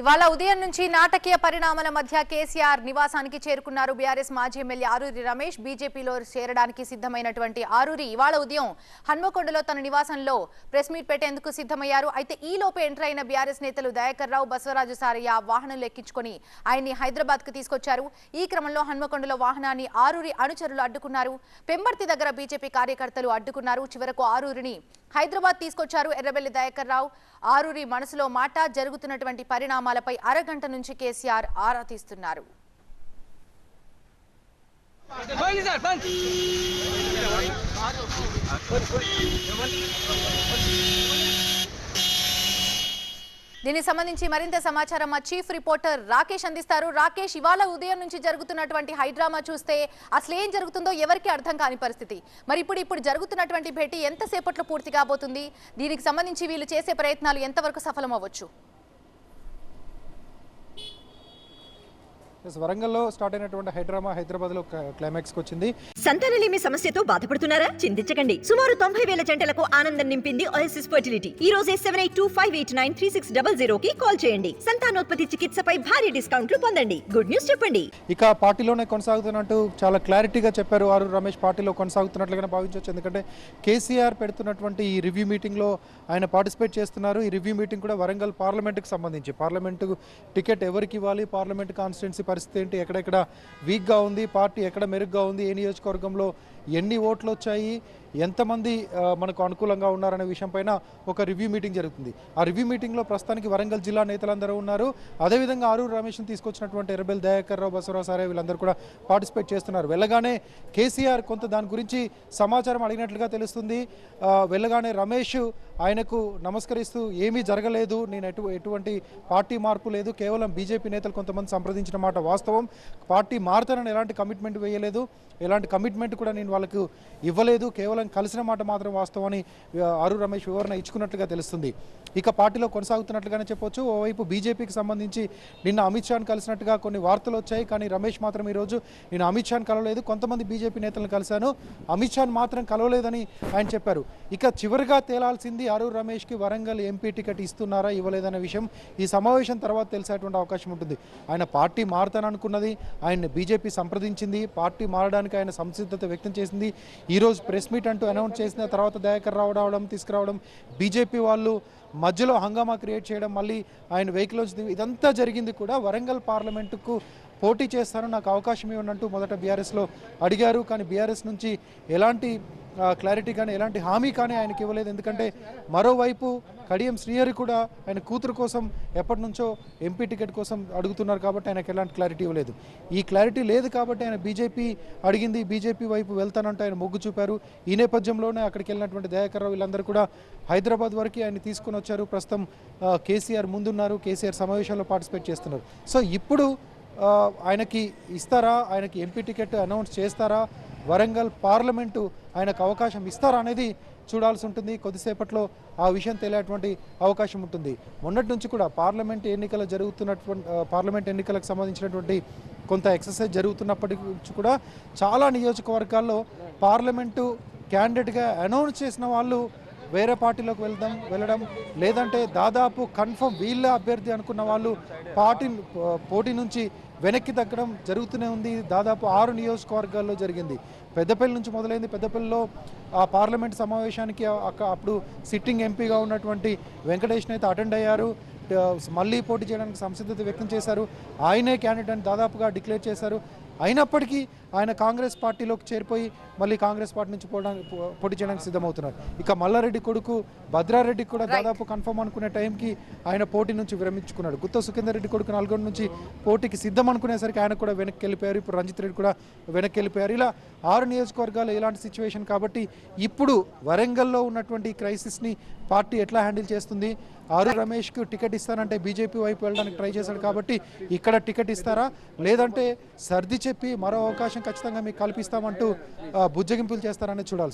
ఇవాళ ఉదయం నుంచి నాటకీయ పరిణామాల మధ్య కేసీఆర్ నివాసానికి చేరుకున్నారు. బీఆర్ఎస్ మాజీ ఎమ్మెల్యే ఆరూరి రమేష్ బీజేపీలో చేరడానికి సిద్ధమైనటువంటి ఆరూరి ఇవాళ ఉదయం హన్మకొండలో తన నివాసంలో ప్రెస్ మీట్ పెట్టేందుకు సిద్ధమయ్యారు. అయితే ఈ ఎంటర్ అయిన బీఆర్ఎస్ నేతలు దయాకర్ రావు బసవరాజు సారయ్య వాహనంలో ఎక్కించుకొని ఆయన్ని హైదరాబాద్కు తీసుకొచ్చారు. ఈ క్రమంలో హన్మకొండలో వాహనాన్ని ఆరూరి అనుచరులు అడ్డుకున్నారు. పెంబర్తి దగ్గర బీజేపీ కార్యకర్తలు అడ్డుకున్నారు. చివరకు ఆరూరిని హైదరాబాద్ తీసుకొచ్చారు ఎర్రబెల్లి దయాకర్ రావు ఆరూరి మనసులో మాట జరుగుతున్నటువంటి పరిణామం పరిణామాలపై అరగంట నుంచి కేసీఆర్ ఆరా తీస్తున్నారు. దీనికి సంబంధించి మరింత సమాచారం మా చీఫ్ రిపోర్టర్ రాకేష్ అందిస్తారు. రాకేష్ ఇవాళ ఉదయం నుంచి జరుగుతున్నటువంటి హైడ్రామా చూస్తే అసలు ఏం జరుగుతుందో ఎవరికి అర్థం కాని పరిస్థితి. మరి ఇప్పుడు ఇప్పుడు జరుగుతున్నటువంటి భేటీ ఎంతసేపట్లో పూర్తి కాబోతుంది? దీనికి సంబంధించి వీళ్ళు చేసే ప్రయత్నాలు ఎంతవరకు సఫలం అవ్వచ్చు వరంగల్లో స్టార్ట్ అయినటువంటి హైడ్రామా హైదరాబాద్లో క్లైమాక్స్కి వచ్చింది. సంతానలేమి సమస్యతో బాధపడుతున్నారా? చింతించకండి. సుమారు తొంభై వేల జంటలకు ఆనందం నింపింది ఓఎస్ఎస్ ఫర్టిలిటీ ఈ రోజే seven eight two five eight nine three six double zero కి కాల్ చేయండి. సంతానోత్పత్తి చికిత్సపై భారీ డిస్కౌంట్లు పొందండి. గుడ్ న్యూస్ చెప్పండి. ఇక పార్టీలోనే కొనసాగుతున్నట్టు చాలా క్లారిటీగా చెప్పారు ఆరు రమేష్. పార్టీలో కొనసాగుతున్నట్లుగానే భావించవచ్చు. ఎందుకంటే కేసీఆర్ పెడుతున్నటువంటి ఈ రివ్యూ మీటింగ్లో ఆయన పార్టిసిపేట్ చేస్తున్నారు. ఈ రివ్యూ మీటింగ్ కూడా వరంగల్ పార్లమెంట్కి సంబంధించి. పార్లమెంటు టికెట్ ఎవరికి ఇవ్వాలి? పార్లమెంట్ కాన్స్టిట్యున్సీ పరిస్థితి ఏంటి? ఎక్కడెక్కడ వీక్గా ఉంది? పార్టీ ఎక్కడ మెరుగ్గా ఉంది? ఏ నియోజకవర్గంలో ఎన్ని ఓట్లు వచ్చాయి? ఎంతమంది మనకు అనుకూలంగా ఉన్నారనే విషయంపైన ఒక రివ్యూ మీటింగ్ జరుగుతుంది. ఆ రివ్యూ మీటింగ్లో ప్రస్తుతానికి వరంగల్ జిల్లా నేతలందరూ ఉన్నారు. అదేవిధంగా ఆరూరు రమేష్ని తీసుకొచ్చినటువంటి ఎర్రబెల్ దయాకర్ రావు బసవరావు సారే వీళ్ళందరూ కూడా పార్టిసిపేట్ చేస్తున్నారు. వెళ్ళగానే కేసీఆర్ కొంత దాని గురించి సమాచారం అడిగినట్లుగా తెలుస్తుంది. వెళ్ళగానే రమేష్ ఆయనకు నమస్కరిస్తూ ఏమీ జరగలేదు. నేను ఎటు ఎటువంటి పార్టీ మార్పు లేదు. కేవలం బీజేపీ నేతలు కొంతమంది సంప్రదించిన మాట వాస్తవం. పార్టీ మారుతానని ఎలాంటి కమిట్మెంట్ వేయలేదు. ఎలాంటి కమిట్మెంట్ కూడా నేను వాళ్ళకు ఇవ్వలేదు. కేవలం కలిసిన మాట మాత్రం వాస్తవం అని రమేష్ వివరణ ఇచ్చుకున్నట్లుగా తెలుస్తుంది. ఇక పార్టీలో కొనసాగుతున్నట్లుగానే చెప్పొచ్చు. ఓవైపు బీజేపీకి సంబంధించి నిన్న అమిత్ షాను కలిసినట్టుగా కొన్ని వార్తలు వచ్చాయి. కానీ రమేష్ మాత్రం ఈరోజు నేను అమిత్ షాను కలవలేదు. కొంతమంది బీజేపీ నేతలను కలిశాను. అమిత్ షాను మాత్రం కలవలేదని ఆయన చెప్పారు. ఇక చివరిగా తేలాల్సింది అరూర్ రమేష్కి వరంగల్ ఎంపీ టికెట్ ఇస్తున్నారా ఇవ్వలేదనే విషయం ఈ సమావేశం తర్వాత తెలిసేటువంటి అవకాశం ఉంటుంది. ఆయన పార్టీ మారుతాననుకున్నది ఆయన బీజేపీ సంప్రదించింది. పార్టీ మారడానికి ఆయన సంసిద్ధత వ్యక్తం చేసింది. ఈరోజు ప్రెస్ మీట్ అంటూ అనౌన్స్ చేసిన తర్వాత దయాకర్ రావు రావడం తీసుకురావడం బీజేపీ వాళ్ళు మధ్యలో హంగామా క్రియేట్ చేయడం మళ్ళీ ఆయన వెహికల్ ఇదంతా జరిగింది కూడా వరంగల్ పార్లమెంటుకు పోటీ చేస్తాను నాకు అవకాశం ఇవ్వనంటూ మొదట బీఆర్ఎస్లో అడిగారు. కానీ బీఆర్ఎస్ నుంచి ఎలాంటి క్లారిటీ కానీ ఎలాంటి హామీ కానీ ఆయనకి ఇవ్వలేదు. ఎందుకంటే మరోవైపు కడియం శ్రీహరి కూడా ఆయన కూతురు కోసం ఎప్పటి నుంచో ఎంపీ టికెట్ కోసం అడుగుతున్నారు కాబట్టి ఆయనకు ఎలాంటి క్లారిటీ ఇవ్వలేదు. ఈ క్లారిటీ లేదు కాబట్టి ఆయన బీజేపీ అడిగింది. బీజేపీ వైపు వెళ్తానంటూ ఆయన మొగ్గు చూపారు. ఈ నేపథ్యంలోనే అక్కడికి వెళ్ళినటువంటి దయాకర్ రావు వీళ్ళందరూ కూడా హైదరాబాద్ వరకు ఆయన తీసుకొని వచ్చారు. ప్రస్తుతం కేసీఆర్ ముందున్నారు. కేసీఆర్ సమావేశంలో పార్టిసిపేట్ చేస్తున్నారు. సో ఇప్పుడు ఆయనకి ఇస్తారా? ఆయనకి ఎంపీ టికెట్ అనౌన్స్ చేస్తారా? వరంగల్ పార్లమెంటు ఆయనకు అవకాశం ఇస్తారా అనేది చూడాల్సి ఉంటుంది. కొద్దిసేపట్లో ఆ విషయం తెలియటువంటి అవకాశం ఉంటుంది. మొన్నటి నుంచి కూడా పార్లమెంట్ ఎన్నికలు జరుగుతున్నటువంటి పార్లమెంట్ ఎన్నికలకు సంబంధించినటువంటి కొంత ఎక్సర్సైజ్ జరుగుతున్నప్పటికీ నుంచి కూడా చాలా నియోజకవర్గాల్లో పార్లమెంటు క్యాండిడేట్గా అనౌన్స్ చేసిన వాళ్ళు వేరే పార్టీలోకి వెళ్దాం వెళ్ళడం లేదంటే దాదాపు కన్ఫర్మ్ వీళ్ళ అభ్యర్థి అనుకున్న వాళ్ళు పార్టీ పోటీ నుంచి వెనక్కి తగ్గడం జరుగుతూనే ఉంది. దాదాపు ఆరు నియోజకవర్గాల్లో జరిగింది. పెద్దపల్లి నుంచి మొదలైంది. పెద్దపల్లిలో ఆ పార్లమెంట్ సమావేశానికి అక్కడ అప్పుడు సిట్టింగ్ ఎంపీగా ఉన్నటువంటి వెంకటేష్ అయితే అటెండ్ అయ్యారు. మళ్ళీ పోటీ చేయడానికి సంసిద్ధత వ్యక్తం చేశారు. ఆయనే క్యాండిడేట్ అని దాదాపుగా డిక్లేర్ చేశారు. అయినప్పటికీ ఆయన కాంగ్రెస్ పార్టీలోకి చేరిపోయి మళ్ళీ కాంగ్రెస్ పార్టీ నుంచి పోవడానికి పోటీ చేయడానికి సిద్ధమవుతున్నారు. ఇక మల్లారెడ్డి కొడుకు భద్రారెడ్డి కూడా దాదాపు కన్ఫర్మ్ అనుకునే టైంకి ఆయన పోటీ నుంచి విరమించుకున్నాడు. గుత్త సుఖేందర్ రెడ్డి కొడుకు నల్గొండ నుంచి పోటీకి సిద్ధం అనుకునేసరికి ఆయన కూడా వెనక్కి వెళ్ళిపోయారు ఇప్పుడు రంజిత్ రెడ్డి కూడా వెనక్కి వెళ్ళిపోయారు ఇలా ఆరు నియోజకవర్గాలు ఇలాంటి సిచ్యువేషన్ కాబట్టి ఇప్పుడు వరంగల్లో ఉన్నటువంటి క్రైసిస్ని పార్టీ ఎట్లా హ్యాండిల్ చేస్తుంది? ఆరు రమేష్కు టికెట్ ఇస్తానంటే బీజేపీ వైపు వెళ్ళడానికి ట్రై చేశాడు కాబట్టి ఇక్కడ టికెట్ ఇస్తారా? లేదంటే సర్ది చెప్పి మరో అవకాశం ఖచ్చితంగా మీకు కల్పిస్తామంటూ బుజ్జగింపులు చేస్తారని చూడాలి